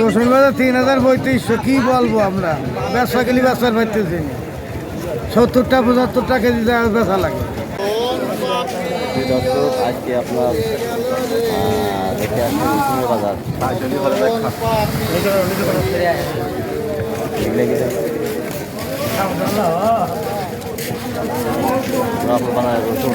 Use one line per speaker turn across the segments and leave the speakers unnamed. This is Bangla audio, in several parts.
রসুন বাজার তিন হাজার পঁয়ত্রিশশো, কি বলব আমরা? ব্যবসা গেলে ব্যবসার পাইতেছি সত্তরটা, পঁচাত্তরটা কেজি বেচা লাগে।
আজকে আপনার বানায় রসুন।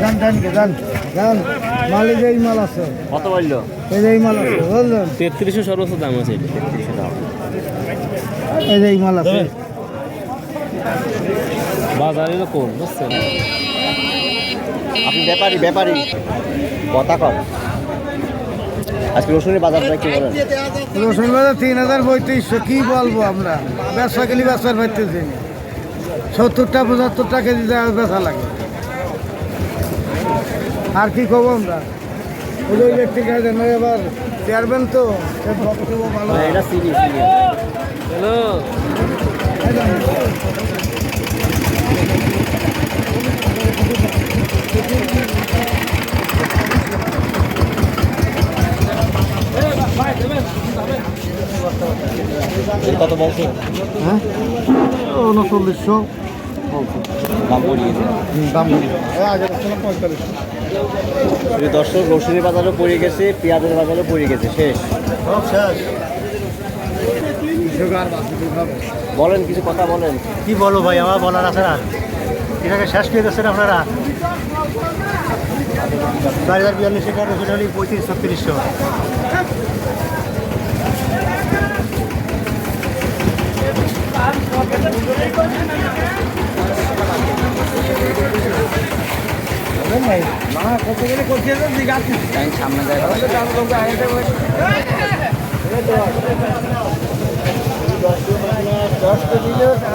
দেন দেন
দেন
কি দেন দেন মালিক এই মাল আছে।
কত বলল?
এই মাল আছে বুঝলেন?
তেত্রিশশো সর্বোচ্চ দাম আছে।
তেত্রিশশো দাম।
এই যে এই মাল আছে।
বাজারে কম বুঝছেন?
আপনি ব্যাপারী ব্যাপারী। কথা কম আজকে রসুনের বাজারটা কি বলেন?
রসুন বাজার তিন হাজার পঁয়ত্রিশশো কি বলব আমরা? ব্যবসা গেলে ব্যবসার পাইতেছি সত্তরটা পঁচাত্তরটা কেজি বেচা লাগে। আর কি খবর আমরা? ওই ইলেকট্রিক আছে না এবার চেয়ারম্যান তো সে বক্তব্য ভালো।
এটা সিরি সিরি
হ্যালো।
কত বলছে?
হ্যাঁ? উনচল্লিশশো।
দাম বলিয়েছে
দাম
প্রিয় দর্শক রসুনের বাজারও পড়ে গেছে পেঁয়াজের বাজারও পড়ে গেছে শেষ। বলেন কিছু কথা বলেন।
কি বলো ভাই আমার বলার আছে না? এটাকে শেষ করে দিচ্ছেন আপনারা? চার হাজার বিয়াল্লিশ টাকা রসুন হলি পঁয়ত্রিশ ছত্রিশশো।
সামনে যায়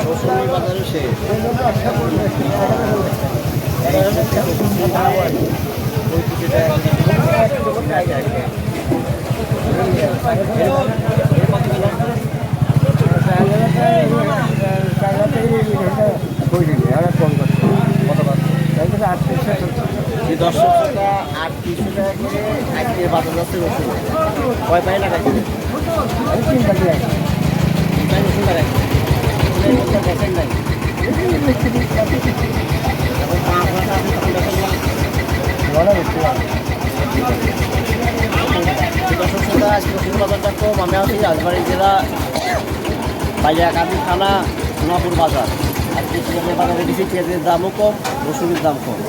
রসুনের বাজারও শেষ এই দর্শক টাকা আট তিনশো টাকা করে বাজার যাচ্ছে রসুন কয় পাই টাকা টাকা শ্রোতা, আজকে রসুন বাজারটা কম আমি আছি রাজবাড়ী জেলা বাইয়াকান্দি থানা সোনাপুর বাজার। আজকে বাজারে বেশি পেঁয়াজের দামও কম রসুনের দাম কম।